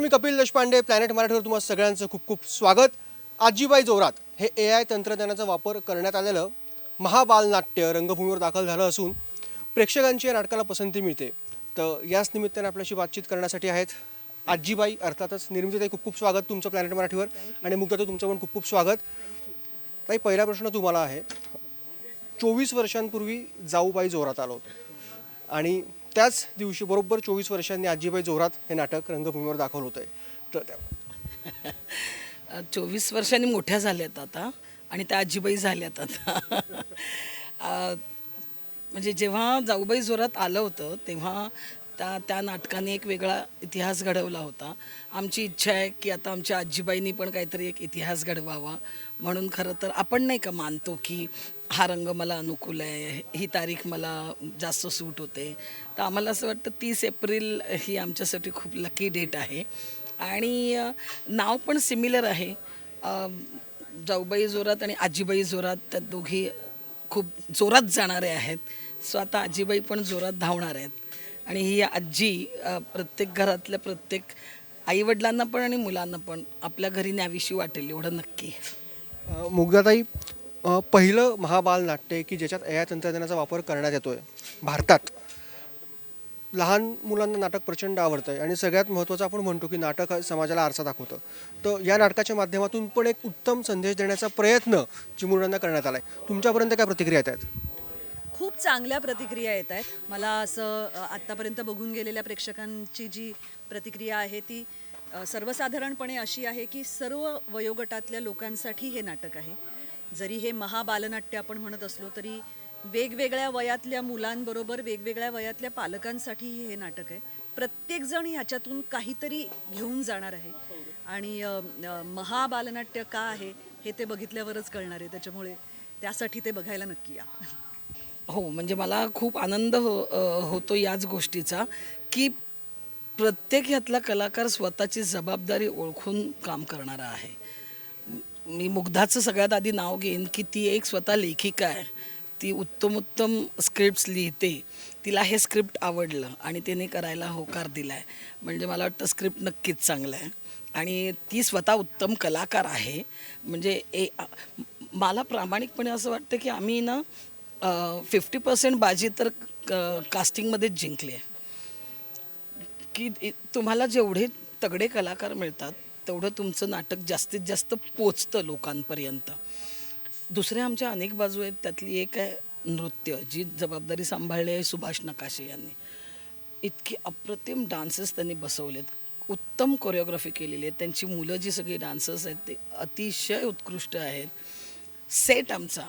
नमस्कार मी कपिल देशपांडे प्लॅनेट मराठीवर तुम्हाला सगळ्यांचं खूप खूप स्वागत. आजीबाई जोरात हे ए आय तंत्रज्ञानाचा वापर करण्यात आलेलं महाबालनाट्य रंगभूमीवर दाखल झालं असून प्रेक्षकांची या नाटकाला पसंती मिळते. तर याच निमित्ताने आपल्याशी बातचीत करण्यासाठी आहेत आजीबाई अर्थातच निर्मितीताई खूप खूप स्वागत तुमचं प्लॅनेट मराठीवर. आणि मुग्धा तुमचं पण खूप खूप स्वागत. ताई पहिला प्रश्न तुम्हाला आहे. चोवीस वर्षांपूर्वी जाऊबाई जोरात आलो होतो. आणि त्याच दिवशी बरोबर चोवीस वर्षांनी आजीबाई जोरात हे नाटक रंगभूमीवर दाखवलं होतं तर त्या- चोवीस वर्षांनी मोठ्या झाल्यात आता आणि त्या आजीबाई झाल्यात आता. अ, म्हणजे जेव्हा जाऊबाई जोरात आलं होतं तेव्हा त्या त्या नाटकाने एक वेगळा इतिहास घडवला होता. आमची इच्छा आहे की आता आमच्या आजीबाईंनी पण काहीतरी एक इतिहास घडवावा. म्हणून खरं तर आपण नाही का मानतो की हा रंग मला अनुकूल आहे ही तारीख मला जास्त सूट होते. तर आम्हाला असं वाटतं तीस एप्रिल ही आमच्यासाठी खूप लकी डेट आहे. आणि नाव पण सिमिलर आहे. जाऊबाई जोरात आणि आजीबाई जोरात त्या दोघी खूप जोरात जाणारे आहेत. सो आता आजीबाई पण जोरात धावणार आहेत. आणि ही आजी प्रत्येक घरातल्या प्रत्येक आईवडिलांना पण आणि मुलांना पण आपल्या घरी न्याविषयी वाटेल एवढं नक्की. मुग्धाताई पहिलं महाबाल नाट्य आहे की ज्याच्यात ए आय तंत्रज्ञानाचा वापर करण्यात येतोय भारतात. लहान मुलांना नाटक प्रचंड आवडतं आहे आणि सगळ्यात महत्त्वाचं आपण म्हणतो की नाटक हा समाजाला आरसा दाखवतं. तर या नाटकाच्या माध्यमातून पण एक उत्तम संदेश देण्याचा प्रयत्न चिमुरड्यांना करण्यात आला आहे तुमच्यापर्यंत काय प्रतिक्रिया येत आहेत? खूप चांगल्या प्रतिक्रिया येत आहेत. मला असं आत्तापर्यंत बघून गेलेल्या प्रेक्षकांची जी प्रतिक्रिया आहे ती सर्वसाधारणपणे अशी आहे की सर्व वयोगटातल्या लोकांसाठी हे नाटक आहे. जरी हे महाबालनाट्य आपण म्हणत असलो तरी वेगवेगळ्या वयातल्या मुलांबरोबर वेगवेगळ्या वयातल्या पालकांसाठीही हे नाटक आहे. प्रत्येकजण ह्याच्यातून काहीतरी घेऊन जाणार आहे. आणि महाबालनाट्य का आहे हे ते बघितल्यावरच कळणार आहे. त्याच्यामुळे त्यासाठी ते बघायला नक्की या. हो म्हणजे मला खूप आनंद हो होतो याच गोष्टीचा की प्रत्येक ह्यातला कलाकार स्वतःची जबाबदारी ओळखून काम करणारा आहे. मी मुग्धाचं सगळ्यात आधी नाव घेईन की ती एक स्वतः लेखिका आहे. ती उत्तम उत्तम स्क्रिप्ट्स लिहिते. तिला हे स्क्रिप्ट आवडलं आणि तिने करायला होकार दिला आहे म्हणजे मला वाटतं स्क्रिप्ट नक्कीच चांगलं आहे. आणि ती स्वतः उत्तम कलाकार आहे. म्हणजे ए मला प्रामाणिकपणे असं वाटतं की आम्ही ना फिफ्टी पर्सेंट बाजी तर कास्टिंगमध्येच जिंकली आहे. की तुम्हाला जेवढे तगडे कलाकार मिळतात तेवढं तुमचं नाटक जास्तीत जास्त पोचतं लोकांपर्यंत. दुसऱ्या आमच्या अनेक बाजू आहेत त्यातली एक आहे नृत्य जी जबाबदारी सांभाळली आहे सुभाष नकाशे यांनी. इतके अप्रतिम डान्सेस त्यांनी बसवलेत. उत्तम कोरिओग्राफी केलेली आहे. त्यांची मुलं जी सगळी डान्सर्स आहेत ते अतिशय उत्कृष्ट आहेत. सेट आमचा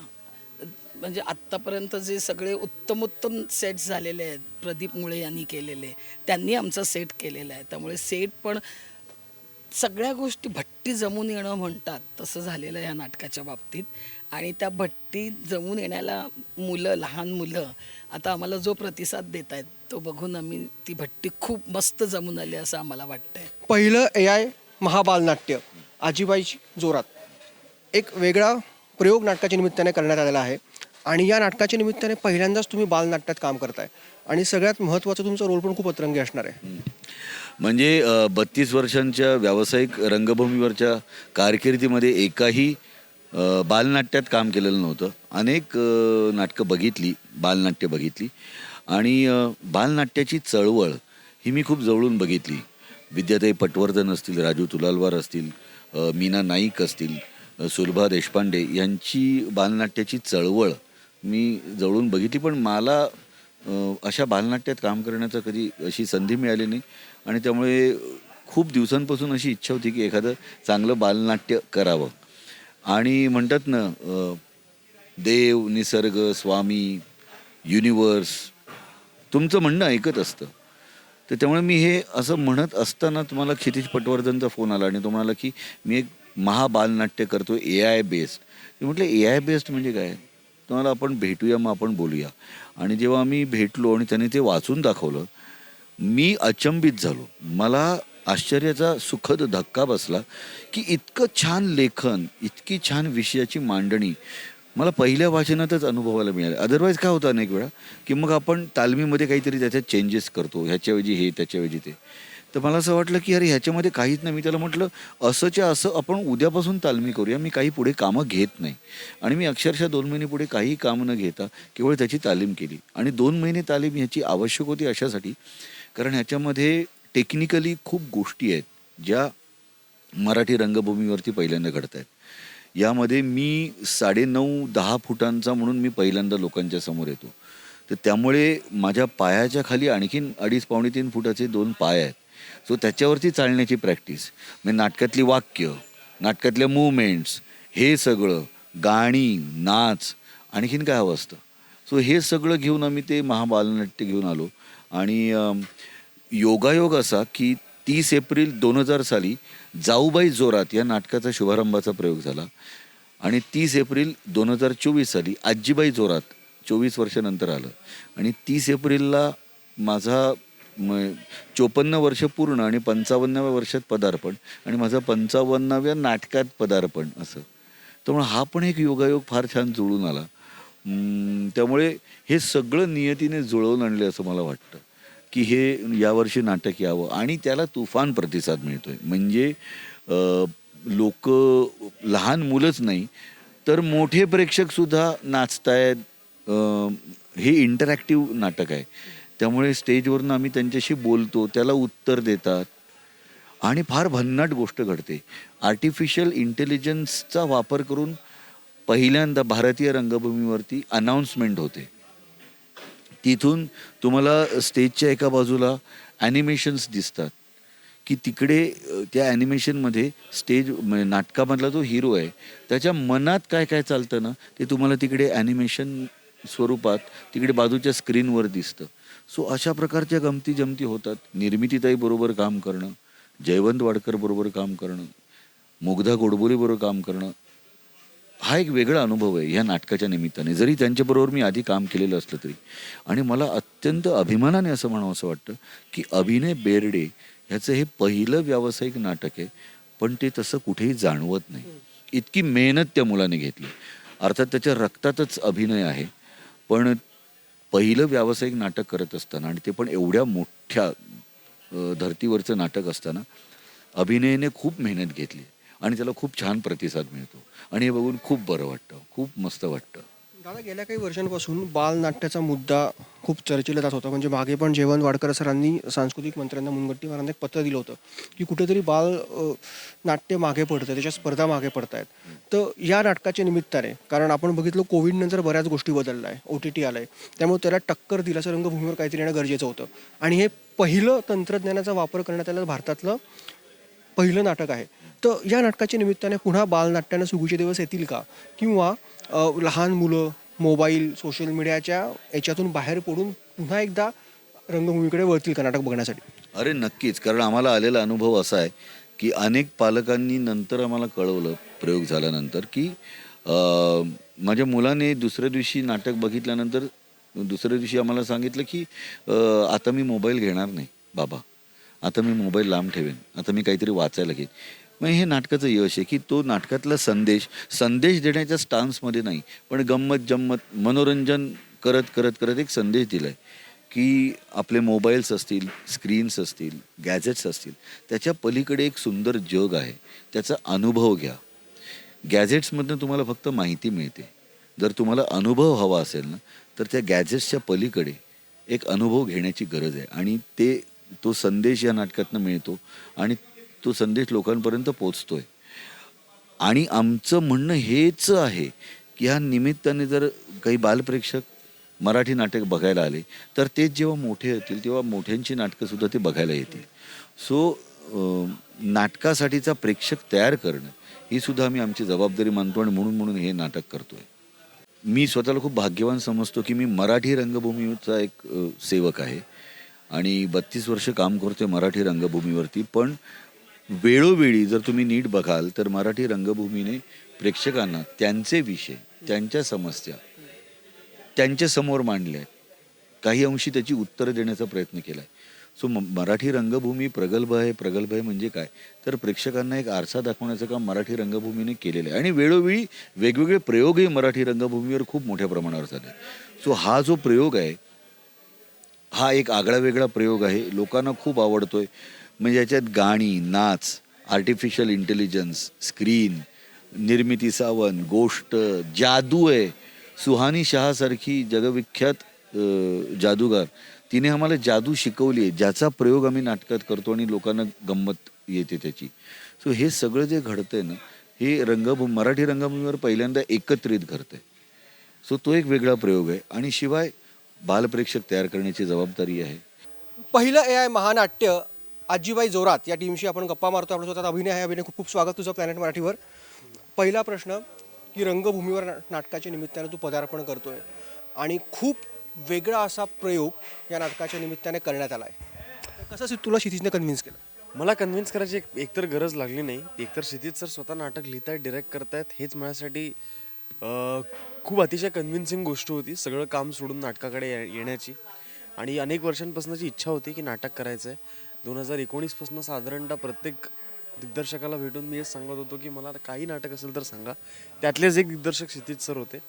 म्हणजे आत्तापर्यंत जे सगळे उत्तम उत्तम झालेले आहेत प्रदीप मुळे यांनी केलेले त्यांनी आमचा सेट केलेला आहे. त्यामुळे सेट पण सगळ्या गोष्टी भट्टी जमून येणं म्हणतात तसं झालेलं आहे या नाटकाच्या बाबतीत. आणि त्या भट्टी जमून येण्याला मुलं लहान मुलं आता आम्हाला जो प्रतिसाद देत आहेत तो बघून आम्ही ती भट्टी खूप मस्त जमून आली असं आम्हाला वाटतंय. पहिलं ए आय महाबाल नाट्य आजीबाईची जोरात. एक वेगळा प्रयोग नाटकाच्या निमित्ताने करण्यात आलेला आहे. आणि या नाटकाच्या निमित्ताने पहिल्यांदाच तुम्ही बालनाट्यात काम करताय. आणि सगळ्यात महत्त्वाचा तुमचा रोल पण खूप अतरंगी असणार आहे. म्हणजे बत्तीस वर्षांच्या व्यावसायिक रंगभूमीवरच्या कारकिर्दीमध्ये एकाही बालनाट्यात काम केलेलं नव्हतं. अनेक नाटकं बघितली बालनाट्य बघितली. आणि बालनाट्याची चळवळ ही मी खूप जवळून बघितली. विद्याताई पटवर्धन असतील राजू तुलालवार असतील मीना नाईक असतील सुलभा देशपांडे यांची बालनाट्याची चळवळ मी जवळून बघितली पण मला अशा बालनाट्यात काम करण्याचं कधी अशी संधी मिळाली नाही. आणि त्यामुळे खूप दिवसांपासून अशी इच्छा होती की एखादं चांगलं बालनाट्य करावं. आणि म्हणतात ना देव निसर्ग स्वामी युनिवर्स तुमचं म्हणणं ऐकत असतं. तर त्यामुळे मी हे असं म्हणत असताना तुम्हाला क्षितिज पटवर्धनचा फोन आला आणि तो म्हणाला की मी एक महाबालनाट्य करतो ए आय बेस्ड. मी म्हटलं ए आय बेस्ड म्हणजे काय? तुम्हाला आपण भेटूया मग आपण बोलूया. आणि जेव्हा आम्ही भेटलो आणि त्याने ते वाचून दाखवलं मी अचंबित झालो. मला आश्चर्याचा सुखद धक्का बसला की इतकं छान लेखन इतकी छान विषयाची मांडणी मला पहिल्या वाचनातच अनुभवायला मिळाले. अदरवाईज काय होतं अनेक वेळा की मग आपण तालमीमध्ये काहीतरी त्याच्यात चेंजेस करतो ह्याच्याऐवजी हे त्याच्याऐवजी ते. तर मला असं वाटलं की अरे ह्याच्यामध्ये काहीच नाही. मी त्याला म्हटलं असंच्या असं आपण उद्यापासून तालमी करूया. मी काही पुढे कामं घेत नाही. आणि मी अक्षरशः दोन महिने पुढे काही काम न घेता केवळ त्याची तालीम केली. आणि दोन महिने तालीम ह्याची आवश्यक होती अशासाठी कारण ह्याच्यामध्ये टेक्निकली खूप गोष्टी आहेत ज्या मराठी रंगभूमीवरती पहिल्यांदा घडत आहेत. यामध्ये मी साडेनऊ दहा फुटांचा म्हणून मी पहिल्यांदा लोकांच्या समोर येतो. तर त्यामुळे माझ्या पायाच्या खाली आणखीन अडीच पावणे तीन फुटाचे दोन पाय आहेत. सो त्याच्यावरती चालण्याची प्रॅक्टिस म्हणजे नाटकातली वाक्य नाटकातल्या मुवमेंट्स हे सगळं गाणी नाच आणखीन काय हवं असतं? सो हे सगळं घेऊन आम्ही ते महाबालनाट्य घेऊन आलो. आणि योगायोग असा की तीस एप्रिल दोन हजार साली जाऊबाई जोरात या नाटकाचा शुभारंभाचा प्रयोग झाला. आणि तीस एप्रिल दोन हजार चोवीस साली आजीबाई जोरात चोवीस वर्षानंतर आलं. आणि तीस एप्रिलला माझा मग चोपन्न वर्ष पूर्ण आणि पंचावन्नाव्या वर्षात पदार्पण आणि माझा पंचावन्नाव्या नाटकात पदार्पण असं. त्यामुळे हा पण एक योगायोग फार छान जुळून आला. त्यामुळे हे सगळं नियतीने जुळवून आणले असं मला वाटतं. की हे यावर्षी नाटक यावं आणि त्याला तुफान प्रतिसाद मिळतोय. म्हणजे लोक लहान मुलंच नाही तर मोठे प्रेक्षकसुद्धा नाचतायत. हे इंटरॅक्टिव्ह नाटक आहे. त्यामुळे स्टेजवरून आम्ही त्यांच्याशी बोलतो त्याला उत्तर देतात. आणि फार भन्नाट गोष्ट घडते. आर्टिफिशियल इंटेलिजन्सचा वापर करून पहिल्यांदा भारतीय रंगभूमीवरती अनाऊन्समेंट होते. तिथून तुम्हाला स्टेजच्या एका बाजूला ॲनिमेशन्स दिसतात. की तिकडे त्या ॲनिमेशनमध्ये स्टेज म्हणजे नाटकामधला जो हिरो आहे त्याच्या मनात काय काय चालतं ना ते तुम्हाला तिकडे ॲनिमेशन स्वरूपात तिकडे बाजूच्या स्क्रीनवर दिसतं. सो अशा प्रकारच्या गमती जमती होतात. निर्मितीताई बरोबर काम करणं जयवंत वाडकर बरोबर काम करणं मुग्धा गोडबोलीबरोबर काम करणं हा एक वेगळा अनुभव आहे ह्या नाटकाच्या निमित्ताने. जरी त्यांच्याबरोबर मी आधी काम केलेलं असलं तरी. आणि मला अत्यंत अभिमानाने असं म्हणावं असं वाटतं की अभिनय बेर्डे ह्याचं हे पहिलं व्यावसायिक नाटक आहे पण ते तसं कुठेही जाणवत नाही. इतकी मेहनत त्या मुलाने घेतली. अर्थात त्याच्या रक्तातच अभिनय आहे. पण पहिलं व्यावसायिक नाटक करत असताना आणि ते पण एवढ्या मोठ्या धर्तीवरचं नाटक असताना अभिनयने खूप मेहनत घेतली आणि त्याला खूप छान प्रतिसाद मिळतो. आणि हे बघून खूप बरं वाटतं खूप मस्त वाटतं. दादा गेल्या काही वर्षांपासून बालनाट्याचा मुद्दा खूप चर्चेला जात होता. म्हणजे मागे पण जेवण वाडकर सरांनी सांस्कृतिक मंत्र्यांना मुनगट्टीवारांना एक पत्र दिलं होतं की कुठेतरी बाल अ, नाट्य मागे पडतं त्याच्या स्पर्धा मागे पडत आहेत तर या नाटकाच्या निमित्ताने कारण आपण बघितलं कोविडनंतर बऱ्याच गोष्टी बदलल्या आहे ओ टी टी आलं आहे त्यामुळे त्याला टक्कर दिल्याचं रंगभूमीवर काहीतरी येणं गरजेचं होतं. आणि हे पहिलं तंत्रज्ञानाचा वापर करण्यात आलेलं भारतातलं पहिलं नाटक आहे. तर या नाटकाच्या निमित्ताने पुन्हा बालनाट्यानं सुगीचे दिवस येतील का? किंवा लहान मुलं मोबाईल सोशल मीडियाच्या याच्यातून बाहेर पडून पुन्हा एकदा रंगभूमीकडे वळतील का नाटक बघण्यासाठी? अरे नक्कीच. कारण आम्हाला आलेला अनुभव असा आहे की अनेक पालकांनी नंतर आम्हाला कळवलं प्रयोग झाल्यानंतर की माझ्या मुलाने दुसऱ्या दिवशी नाटक बघितल्यानंतर दुसऱ्या दिवशी आम्हाला सांगितलं की आता मी मोबाईल घेणार नाही बाबा. आता मी मोबाईल लांब ठेवेन. आता मी काहीतरी वाचायला घेईन. मग हे नाटकाचं यश आहे की तो नाटकातला संदेश संदेश देण्याच्या स्टान्समध्ये नाही पण गंमत जम्मत मनोरंजन करत करत करत एक संदेश दिला आहे की आपले मोबाईल्स असतील स्क्रीन्स असतील गॅजेट्स असतील त्याच्या पलीकडे एक सुंदर जग आहे त्याचा अनुभव घ्या. गॅजेट्समधनं तुम्हाला फक्त माहिती मिळते. जर तुम्हाला अनुभव हवा असेल ना तर त्या गॅजेट्सच्या पलीकडे एक अनुभव घेण्याची गरज आहे आणि ते तो संदेश या नाटकातनं मिळतो आणि तो संदेश लोकांपर्यंत पोचतोय आणि आमचं म्हणणं हेच आहे की ह्या निमित्ताने जर काही बालप्रेक्षक मराठी नाटक बघायला आले तर ते जेव्हा मोठे होतील तेव्हा मोठ्यांची नाटकंसुद्धा ते बघायला येतील. सो नाटकासाठीचा प्रेक्षक तयार करणं ही सुद्धा आम्ही आमची जबाबदारी मानतो आणि म्हणून म्हणून हे नाटक करतोय. मी स्वतःला खूप भाग्यवान समजतो की मी मराठी रंगभूमीचा एक सेवक आहे. आणि बत्तीस वर्ष काम करतोय मराठी रंगभूमीवरती पण वेळोवेळी जर तुम्ही नीट बघाल तर मराठी रंगभूमीने प्रेक्षकांना त्यांचे विषय त्यांच्या समस्या त्यांच्यासमोर मांडल्या आहेत काही अंशी त्याची उत्तरं देण्याचा प्रयत्न केला आहे सो म मराठी रंगभूमी प्रगल्भ आहे. प्रगल्भ आहे म्हणजे काय? तर प्रेक्षकांना एक आरसा दाखवण्याचं काम मराठी रंगभूमीने केलेलं आहे. आणि वेळोवेळी वेगवेगळे प्रयोगही मराठी रंगभूमीवर खूप मोठ्या प्रमाणावर झाले सो हा जो प्रयोग आहे हा एक आगळा वेगळा प्रयोग आहे. लोकांना खूप आवडतोय. म्हणजे याच्यात गाणी नाच आर्टिफिशियल इंटेलिजन्स स्क्रीन निर्मिती सावंत गोष्ट जादू आहे. सुहानी शहासारखी जगविख्यात जादूगार. तिने आम्हाला जादू शिकवली आहे ज्याचा प्रयोग आम्ही नाटकात करतो आणि लोकांना गंमत येते त्याची. सो हे सगळं जे घडतंय ना हे रंगभूमी मराठी रंगभूमीवर पहिल्यांदा एकत्रित घडतंय. सो तो एक वेगळा प्रयोग आहे. आणि शिवाय बालप्रेक्षक तयार करण्याची जबाबदारी आहे. पहिलं ए आय महानाट्य आजीबाई जोरात या टीमशी आपण गप्पा मारतो आपल्या स्वतः अभिनय आहे. अभिनय खूप खूप स्वागत तुझं प्लॅनेट मराठीवर. पहिला प्रश्न की रंगभूमीवर ना- नाटकाच्या निमित्ताने तू पदार्पण करतोय. आणि खूप वेगळा असा प्रयोग या नाटकाच्या निमित्ताने करण्यात आला आहे कसं तुला क्षितिजने कन्व्हिन्स केलं? मला कन्व्हिन्स करायची एक एकतर गरज लागली नाही. एकतर क्षितिज सर स्वतः नाटक लिहितायत डिरेक्ट करतायत. हेच माझ्यासाठी खूप अतिशय कन्व्हिन्सिंग गोष्ट होती. सगळं काम सोडून नाटकाकडे ये- येण्याची. आणि अनेक वर्षांपासूनची इच्छा होती की नाटक करायचं आहे दोन हजार एकोणीसपासून साधारणतः प्रत्येक दिग्दर्शकाला भेटून मी हेच सांगत होतो की मला काही नाटक असेल तर सांगा. त्यातलेच एक दिग्दर्शक क्षितिज सर होते.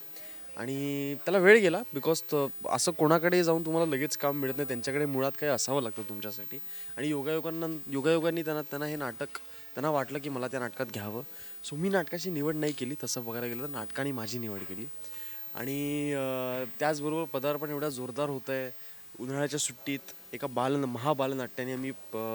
आणि त्याला वेळ गेला बिकॉज असं कोणाकडे जाऊन तुम्हाला लगेच काम मिळत नाही त्यांच्याकडे मुळात काही असावं लागतं तुमच्यासाठी. आणि योगायोगांना योगायोगांनी त्यांना त्यांना हे नाटक त्यांना वाटलं की मला त्या नाटकात घ्यावं. सो मी नाटकाची निवड नाही केली तसं बघायला गेलं तर नाटकाने माझी निवड केली. आणि त्याचबरोबर पदार्पण एवढा जोरदार होतं आहे उन्हाळ्याच्या सुट्टीत एका बाल महाबालनाट्याने आम्ही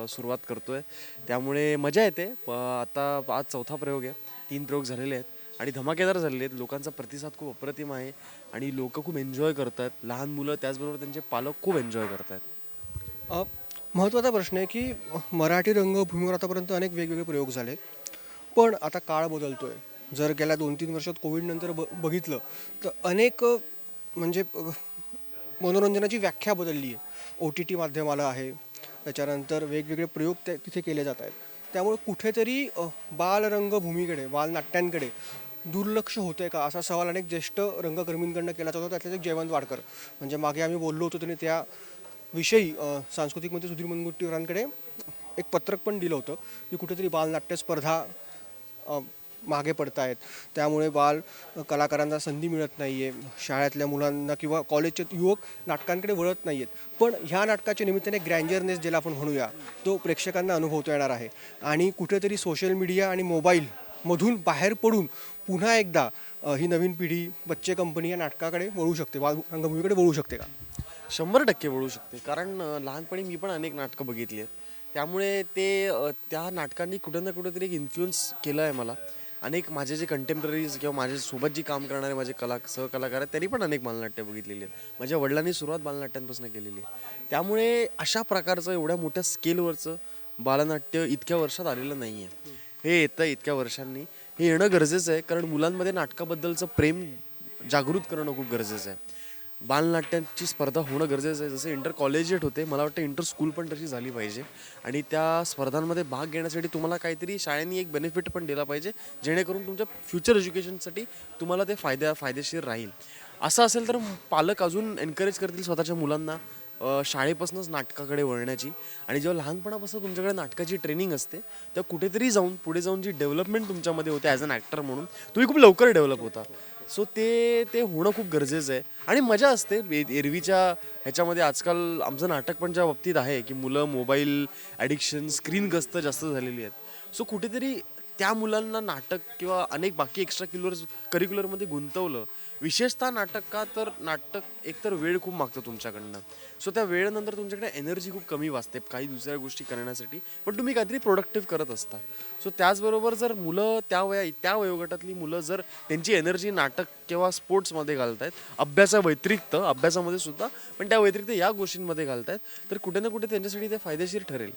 सुरुवात करतो आहे त्यामुळे मजा येते. प- आता आज चौथा प्रयोग आहे. तीन प्रयोग झालेले आहेत आणि धमाकेदार झालेले आहेत. लोकांचा प्रतिसाद खूप अप्रतिम आहे आणि लोक खूप एन्जॉय करत आहेत लहान मुलं त्याचबरोबर त्यांचे पालक खूप एन्जॉय करत आहेत महत्त्वाचा प्रश्न आहे की मराठी रंगभूमीवर आतापर्यंत अनेक वेगवेगळे प्रयोग झाले. पण आता काळ बदलतो आहे जर गेल्या दोन तीन वर्षात कोविडनंतर ब बघितलं तर अनेक म्हणजे मनोरंजनाची व्याख्या बदलली आहे. ओ टी टी माध्यमाला आहे. त्याच्यानंतर वेगवेगळे प्रयोग त्या तिथे केले जात आहेत. त्यामुळे कुठेतरी बालरंगभूमीकडे बालनाट्यांकडे दुर्लक्ष होतं आहे का? असा सवाल अनेक ज्येष्ठ रंगकर्मींकडनं केला जातो त्यातले एक जयवंत वाडकर. म्हणजे मागे आम्ही बोललो होतो त्यांनी त्या विषयी सांस्कृतिक मंत्री सुधीर मुनगुट्टीवरांकडे एक पत्रक पण दिलं होतं की कुठेतरी बालनाट्य स्पर्धा मागे पडत आहेत त्यामुळे बाल कलाकारांना संधी मिळत नाही आहे शाळेतल्या मुलांना किंवा कॉलेजचे युवक नाटकांकडे वळत नाही आहेत पण ह्या नाटकाच्या निमित्ताने ग्रँजरनेस ज्याला आपण म्हणूया तो प्रेक्षकांना अनुभवता येणार आहे. आणि कुठेतरी सोशल मीडिया आणि मोबाईलमधून बाहेर पडून पुन्हा एकदा ही नवीन पिढी बच्चे कंपनी या नाटकाकडे वळू शकते. बाल रंगभूमीकडे वळू शकते का? शंभर टक्के वळू शकते. कारण लहानपणी मी पण अनेक नाटकं बघितली आहेत. त्यामुळे ते त्या नाटकांनी कुठं ना कुठेतरी एक इन्फ्लुअन्स केलं आहे मला. अनेक माझे जे कंटेम्पररीज किंवा माझ्यासोबत जी काम करणारे माझे कला सहकलाकार आहेत त्यांनी पण अनेक बालनाट्य बघितलेली आहेत. माझ्या वडिलांनी सुरुवात बालनाट्यांपासून केलेली आहे. त्यामुळे अशा प्रकारचं एवढ्या मोठ्या स्केलवरचं बालनाट्य इतक्या वर्षात आलेलं नाही आहे हे येतं इतक्या वर्षांनी. हे येणं गरजेचं आहे कारण मुलांमध्ये नाटकाबद्दलचं प्रेम जागृत करणं खूप गरजेचं आहे. बालनाट्यांची स्पर्धा होणं गरजेचं आहे. जसं इंटर कॉलेजिएट होते मला वाटतं इंटर स्कूल पण तशी झाली पाहिजे. आणि त्या स्पर्धांमध्ये भाग घेण्यासाठी तुम्हाला काहीतरी शाळेनी एक बेनिफिट पण दिला पाहिजे जेणेकरून तुमच्या फ्युचर एज्युकेशनसाठी तुम्हाला ते फायद्या फायदेशीर राहील. असं असेल तर पालक अजून एनकरेज करतील स्वतःच्या मुलांना? अ, शाळेपासूनच नाटकाकडे वळण्याची. आणि जेव्हा लहानपणापासून तुमच्याकडे नाटकाची ट्रेनिंग असते तेव्हा कुठेतरी जाऊन पुढे जाऊन जी डेव्हलपमेंट तुमच्यामध्ये होते ॲज अन ॲक्टर म्हणून तुम्ही खूप लवकर डेव्हलप होता. सो ते ते होणं खूप गरजेचं आहे. आणि मजा असते ए- एरवीच्या ह्याच्यामध्ये आजकाल आमचं नाटक पण ज्या बाबतीत आहे की मुलं मोबाईल ॲडिक्शन स्क्रीन गस्त जास्त झालेली आहेत. सो कुठेतरी त्या मुलांना नाटक किंवा अनेक बाकी एक्स्ट्रा क्युलर करिक्युलरमध्ये गुंतवलं विशेषतः नाटक का तर नाटक एकतर वेळ खूप मागतं तुमच्याकडनं. सो त्या वेळेनंतर तुमच्याकडे एनर्जी खूप कमी वाचते काही दुसऱ्या गोष्टी करण्यासाठी. पण तुम्ही काहीतरी प्रोडक्टिव्ह करत असता. सो त्याचबरोबर जर मुलं त्या वया त्या वयोगटातली मुलं जर त्यांची एनर्जी नाटक किंवा स्पोर्ट्समध्ये घालतायत अभ्यासा व्यतिरिक्त अभ्यासामध्ये सुद्धा पण त्या व्यतिरिक्त या गोष्टींमध्ये घालत आहेत तर कुठे ना कुठे त्यांच्यासाठी ते फायदेशीर ठरेल.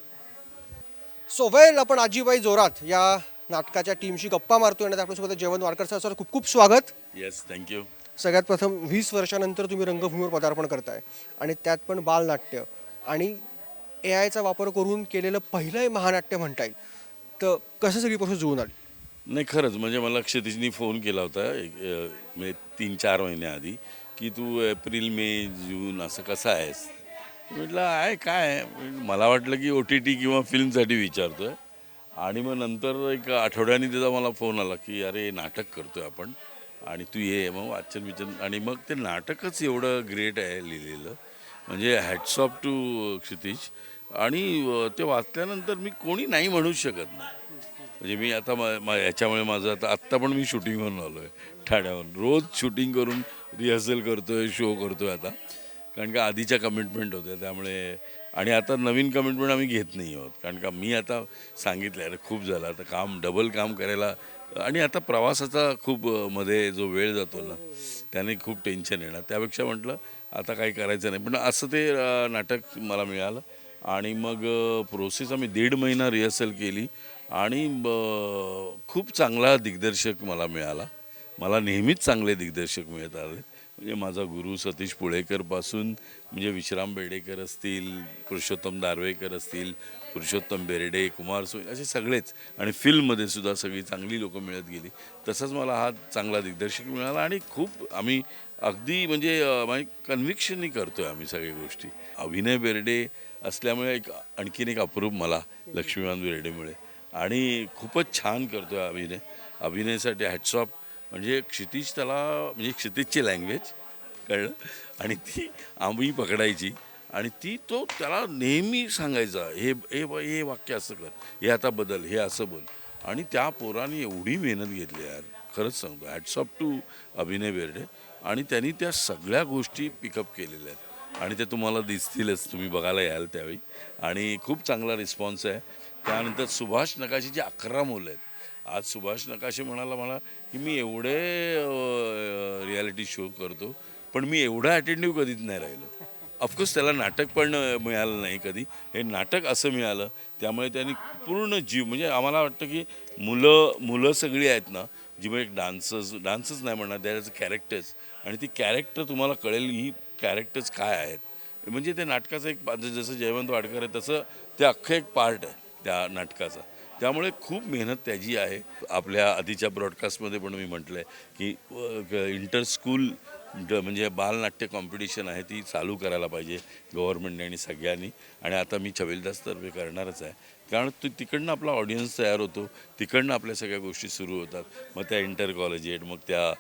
सो वेल आपण आजीबाई जोरात या नाटकाच्या टीमशी गप्पा मारतोय आणि आपल्यासोबत जयवंत वाडकर सर सर खूप खूप स्वागत. येस थँक्यू सगळ्यात प्रथम वीस वर्षानंतर तुम्ही रंगभूमीवर पदार्पण करताय आणि त्यात पण बालनाट्य आणि ए आयचा वापर करून केलेलं पहिलं महानाट्य म्हणता येईल. तर कसं सगळी प्रोसेस जुळून आली? नाही खरंच. म्हणजे मला क्षितिजनी फोन केला होता एक म्हणजे तीन चार महिन्याआधी की तू एप्रिल मे जून असं कसं आहेस? म्हटलं आहे काय आहे?" मला वाटलं की ओ टी टी किंवा फिल्मसाठी विचारतोय. आणि मग नंतर एक आठवड्याने त्याचा मला फोन आला की अरे नाटक करतोय आपण आणि तू ये. मग वाचन विचन आणि मग ते नाटकच एवढं ग्रेट आहे लिहिलेलं. म्हणजे हॅट्स ऑफ टू क्षितिज. आणि ते वाचल्यानंतर मी कोणी नाही म्हणूच शकत नाही. म्हणजे मी आता मा- याच्यामुळे माझं आता आत्ता पण मी शूटिंगवरून आलो आहे ठाण्यावरून. रोज शूटिंग करून रिहर्सल करतो आहे शो करतो आहे आता. कारण का आधीच्या कमिटमेंट होत्या. त्यामुळे आणि आता नवीन कमिटमेंट आम्ही घेत नाही आहोत. कारण का मी आता सांगितलं अरे खूप झालं. आता काम डबल काम करायला आणि आता प्रवासाचा खूप मध्ये जो वेळ जातो ना त्याने खूप टेन्शन येणार. त्यापेक्षा म्हटलं आता काही करायचं नाही. पण असं ते नाटक मला मिळालं. आणि मग प्रोसेस आम्ही दीड महिना रिहर्सल केली. आणि ब- खूप चांगला दिग्दर्शक मला मिळाला. मला नेहमीच चांगले दिग्दर्शक मिळत आले म्हणजे माझा गुरु सतीश पुळेकरपासून म्हणजे विश्राम बेडेकर असतील पुरुषोत्तम दारवेकर असतील पुरुषोत्तम बेर्डे कुमार सोय असे सगळेच. आणि फिल्ममध्ये सुद्धा सगळी चांगली लोकं मिळत गेली. तसंच मला हा चांगला दिग्दर्शक मिळाला आणि खूप आम्ही अगदी म्हणजे कन्व्हिक्शननी करतो आहे आम्ही सगळ्या गोष्टी. अभिनय बेर्डे असल्यामुळे एक आणखीन एक अप्रूप मला लक्ष्मीकांत बेर्डेमुळे आणि खूपच छान करतो आहे अभिनय. अभिनयासाठी हॅट्सऑफ म्हणजे क्षितिज त्याला म्हणजे क्षितिजची लँग्वेज कळलं. आणि ती आंबी पकडायची. आणि ती तो त्याला नेहमी सांगायचा हे हे हे वाक्य असं कर हे आता बदल हे असं बोल. आणि त्या पोराने एवढी मेहनत घेतली यार. खरंच सांगतो हॅट्सअप टू अभिनय बेर्डे. आणि त्यांनी त्या सगळ्या गोष्टी पिकअप केलेल्या आहेत. आणि ते तुम्हाला दिसतीलच तुम्ही बघायला याल त्यावेळी. आणि खूप चांगला रिस्पॉन्स आहे. त्यानंतर सुभाष नकाशीची अकरा मुलं आहेत. आज सुभाष नकाशे म्हणाला मला की मी एवढे रियालिटी शो करतो पण मी एवढा अटेंडिव्ह कधीच नाही राहिलो. ऑफकोर्स त्याला नाटक पण मिळालं नाही कधी. हे नाटक असं मिळालं त्यामुळे त्यांनी पूर्ण जीव म्हणजे आम्हाला वाटतं की मुलं मुलं सगळी आहेत ना जी मग एक डान्सर्स डान्सच नाही म्हणणार त्याचं कॅरेक्टर्स आणि ती कॅरेक्टर तुम्हाला कळेल ही कॅरेक्टर्स काय आहेत. म्हणजे ते नाटकाचं एक जसं जयवंत वाडकर आहे तसं ते अख्खं एक पार्ट आहे त्या नाटकाचा. त्यामुळे खूप मेहनत त्याची आहे. आपल्या आधीच्या ब्रॉडकास्टमध्ये पण मी म्हटलं आहे की इंटर स्कूल म्हणजे बालनाट्य कॉम्पिटिशन आहे ती चालू करायला पाहिजे गव्हर्नमेंटने आणि सगळ्यांनी. आणि आता मी छबिलदासतर्फे करणारच आहे. कारण तू तिकडनं आपला ऑडियन्स तयार होतो. तिकडनं आपल्या सगळ्या गोष्टी सुरू होतात. मग त्या इंटर कॉलेज आहेत मग त्या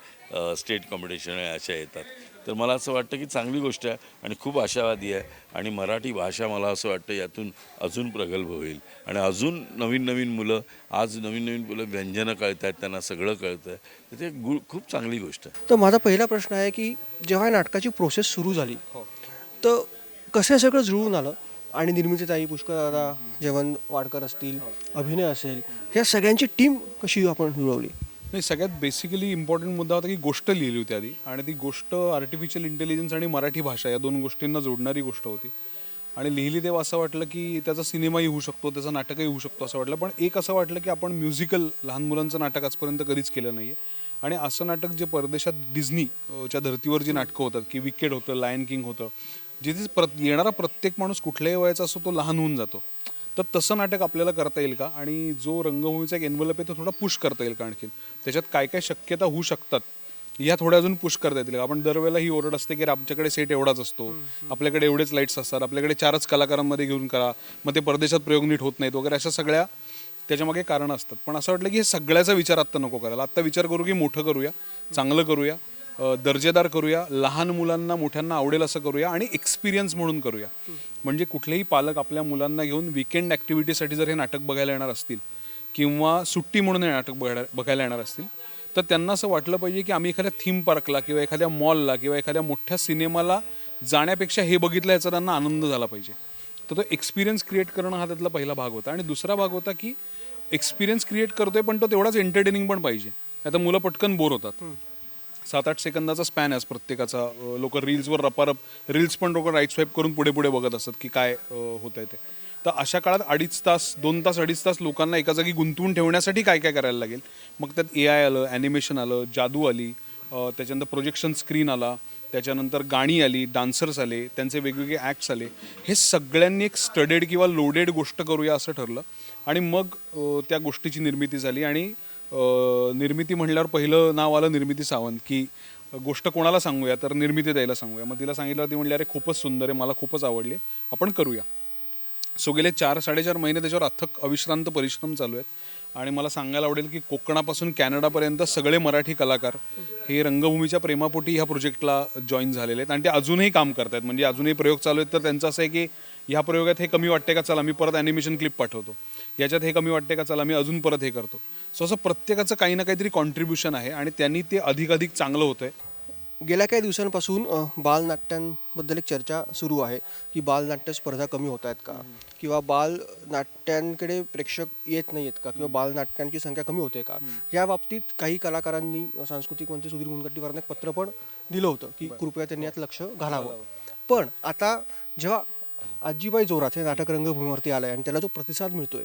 स्टेट कॉम्पिटिशन अशा येतात. तर मला असं वाटतं की चांगली गोष्ट आहे आणि खूप आशावादी आहे आणि मराठी भाषा मला असं वाटतं यातून अजून प्रगल्भ होईल. आणि अजून नवीन नवीन मुलं आज नवीन नवीन मुलं व्यंजनं कळत आहेत त्यांना सगळं कळतं आहे तर ते गु खूप चांगली गोष्ट आहे. तर माझा पहिला प्रश्न आहे की जेव्हा या नाटकाची प्रोसेस सुरू झाली तर कसं हे सगळं जुळून आलं? आणि निर्मिती ताई पुष्कर दादा जेवण वाडकर असतील अभिनय असेल ह्या सगळ्यांची टीम कशी आपण जुळवली? नाही सगळ्यात बेसिकली इम्पॉर्टंट मुद्दा होता की गोष्ट लिहिली होती आधी. आणि ती गोष्ट आर्टिफिशियल इंटेलिजन्स आणि मराठी भाषा या दोन गोष्टींना जोडणारी गोष्ट होती. आणि लिहिली तेव्हा असं वाटलं की त्याचा सिनेमाही होऊ शकतो त्याचं नाटकही होऊ शकतो असं वाटलं. पण एक असं वाटलं की आपण म्युझिकल लहान मुलांचं नाटक आजपर्यंत कधीच केलं नाही आहे आणि असं नाटक जे परदेशात डिझनीच्या धर्तीवर जी नाटकं होतात की विकेट होतं लायन किंग होतं जिथे प्र येणारा प्रत्येक माणूस कुठल्याही वयाचा असतो तो लहान होऊन जातो. तर तसं नाटक आपल्याला करता येईल का? आणि जो रंगभूमीचा एक एनवलप आहे तो थोडा पुश करता येईल का आणखीन? त्याच्यात काय काय शक्यता होऊ शकतात? या थोड्या अजून पुश करता येतील? आपण दरवेळेला ही ओरड असते की आमच्याकडे सेट एवढाच असतो. आपल्याकडे एवढेच लाईट्स असतात. आपल्याकडे चारच कलाकारांमध्ये घेऊन करा. मग ते परदेशात प्रयोग नीट होत नाहीत वगैरे अशा सगळ्या त्याच्यामागे कारणं असतात. पण असं वाटलं की हे सगळ्याचा विचार आत्ता नको करायला. आत्ता विचार करू की मोठं करूया चांगलं करूया. दर्जेदार करूया लहान मुलांना मोठ्यांना आवडेल असं करूया आणि एक्सपिरियन्स म्हणून करूया. म्हणजे कुठलेही पालक आपल्या मुलांना घेऊन विकेंड ॲक्टिव्हिटीसाठी जर हे नाटक बघायला येणार असतील किंवा सुट्टी म्हणून हे नाटक बघायला बघायला येणार असतील तर त्यांना असं वाटलं पाहिजे की आम्ही एखाद्या थीम पार्कला किंवा एखाद्या मॉलला किंवा एखाद्या मोठ्या सिनेमाला जाण्यापेक्षा हे बघितलं याचा त्यांना आनंद झाला पाहिजे. तर तो एक्सपिरियन्स क्रिएट करणं हा त्यातला पहिला भाग होता. आणि दुसरा भाग होता की एक्सपिरियन्स क्रिएट करतोय पण तो तेवढाच एंटरटेनिंग पण पाहिजे. आता मुलं पटकन बोर होतात. सात आठ सेकंदाचा स्पॅन आहे प्रत्येकाचा. लोक रील्सवर रपारप रील्स पण लोक राईट स्वाईप करून पुढे पुढे बघत असतात की काय होत आहे ते. तर अशा काळात अडीच तास दोन तास अडीच तास लोकांना एका जागी गुंतवून ठेवण्यासाठी काय काय करायला लागेल? मग त्यात ए आय आलं ॲनिमेशन आलं जादू आली त्याच्यानंतर प्रोजेक्शन स्क्रीन आला त्याच्यानंतर गाणी आली डान्सर्स आले त्यांचे वेगवेगळे ॲक्ट्स आले. हे सगळ्यांनी एक स्टडेड किंवा लोडेड गोष्ट करूया असं ठरलं. आणि मग त्या गोष्टीची निर्मिती झाली आणि निर्मिती म्हणल्यावर पहिलं नाव आलं निर्मिती सावंत की गोष्ट कोणाला सांगूया तर निर्मिती द्यायला सांगूया. मग तिला सांगितलं ती म्हणली अरे खूपच सुंदर आहे मला खूपच आवडली आपण करूया. सो गेले चार साडेचार महिने त्याच्यावर अथक अविश्रांत परिश्रम चालू आहेत. आणि मला सांगायला आवडेल की कोकणापासून कॅनडापर्यंत सगळे मराठी कलाकार हे रंगभूमीच्या प्रेमापोटी ह्या प्रोजेक्टला जॉईन झालेले आहेत. आणि ते अजूनही काम करत आहेत. म्हणजे अजूनही प्रयोग चालू आहेत. तर त्यांचं असं आहे की ह्या प्रयोगात हे कमी वाटते का? चला मी परत ॲनिमेशन क्लिप पाठवतो. याच्यात हे कमी वाटते का? चला मी अजून परत हे करतो. सो असं प्रत्येकाचं काही ना काहीतरी कॉन्ट्रीब्युशन आहे आणि त्यांनी ते अधिक अधिक चांगलं होतं आहे गेल्या काही दिवसांपासून बालनाट्यांबद्दल एक चर्चा सुरू आहे की बालनाट्य स्पर्धा कमी होत आहेत का? किंवा बालनाट्यांकडे प्रेक्षक येत नाही आहेत का? किंवा बालनाट्यांची संख्या कमी होते का? या बाबतीत काही कलाकारांनी सांस्कृतिक मंत्री सुधीर मुनगंटीवारांना एक पत्र पण दिलं होतं की कृपया त्यांनी यात लक्ष घालावं. पण आता जेव्हा आजीबाई जोरात हे नाटक रंगभूमीवरती आलंय आणि त्याला जो प्रतिसाद मिळतोय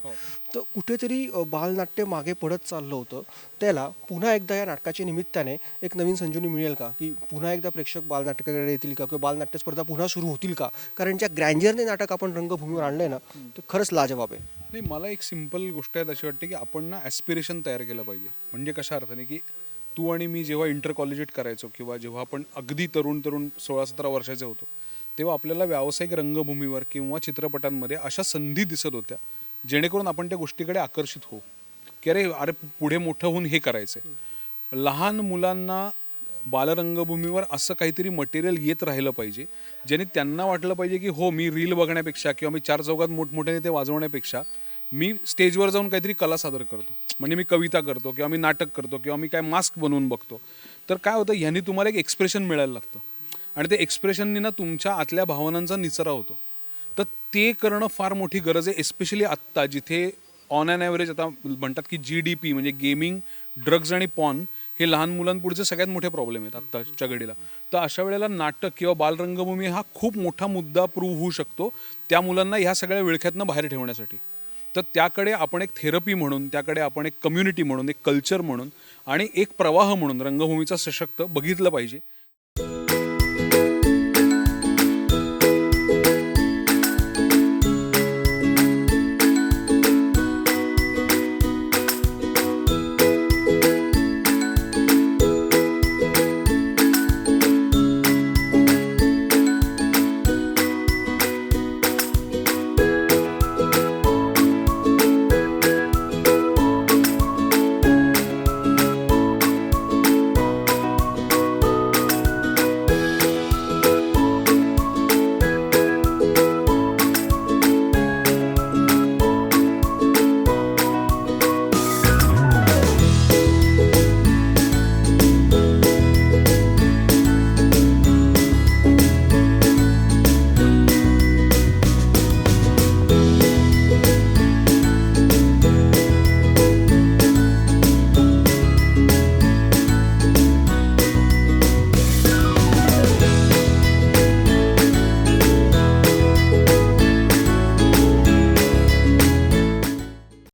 तर कुठेतरी बालनाट्य मागे पडत चाललं होतं. त्याला पुन्हा एकदा या नाटकाच्या निमित्ताने एक नवीन संजीवनी मिळेल का? की पुन्हा एकदा प्रेक्षक बालनाटकाकडे येतील का? किंवा बालनाट्य स्पर्धा पुन्हा सुरू होतील का? कारण ज्या ग्रँजरने नाटक आपण रंगभूमीवर आणलंय ना ते खरंच लाजवाब आहे. नाही मला एक सिंपल गोष्ट आहे अशी वाटते की आपण ना ॲस्पिरेशन तयार केलं पाहिजे. म्हणजे कशा अर्थाने की तू आणि मी जेव्हा इंटर कॉलेजेट करायचो किंवा जेव्हा आपण अगदी तरुण तरुण सोळा सतरा वर्षाचे होतो तेव्हा आपल्याला व्यावसायिक रंगभूमीवर किंवा चित्रपटांमध्ये अशा संधी दिसत होत्या जेणेकरून आपण त्या गोष्टीकडे आकर्षित होऊ. की अरे अरे पुढे मोठं होऊन हे करायचं आहे लहान मुलांना बालरंगभूमीवर असं काहीतरी मटेरियल येत राहिलं पाहिजे ज्याने त्यांना वाटलं पाहिजे की हो मी रील बघण्यापेक्षा किंवा मी चार चौकात मोठमोठ्याने ते वाजवण्यापेक्षा मी स्टेजवर जाऊन काहीतरी कला सादर करतो. म्हणजे मी कविता करतो किंवा मी नाटक करतो किंवा मी काय मास्क बनवून बघतो. तर काय होतं ह्यानी तुम्हाला एक एक्सप्रेशन मिळायला लागतं. आणि ते एक्सप्रेशननी ना तुमच्या आतल्या भावनांचा निचरा होतो. तर ते करणं फार मोठी गरज आहे एस्पेशली आत्ता जिथे ऑन अँड ॲव्हरेज आता म्हणतात की जी डी पी म्हणजे गेमिंग ड्रग्ज आणि पॉन हे लहान मुलांपुढचे सगळ्यात मोठे प्रॉब्लेम आहेत आत्ताच्या घडीला. तर अशा वेळेला नाटक किंवा बालरंगभूमी हा खूप मोठा मुद्दा प्रूव्ह होऊ शकतो त्या मुलांना ह्या सगळ्या विळख्यातनं बाहेर ठेवण्यासाठी. तर त्याकडे आपण एक थेरपी म्हणून त्याकडे आपण एक कम्युनिटी म्हणून एक कल्चर म्हणून आणि एक प्रवाह म्हणून रंगभूमीचा सशक्त बघितलं पाहिजे.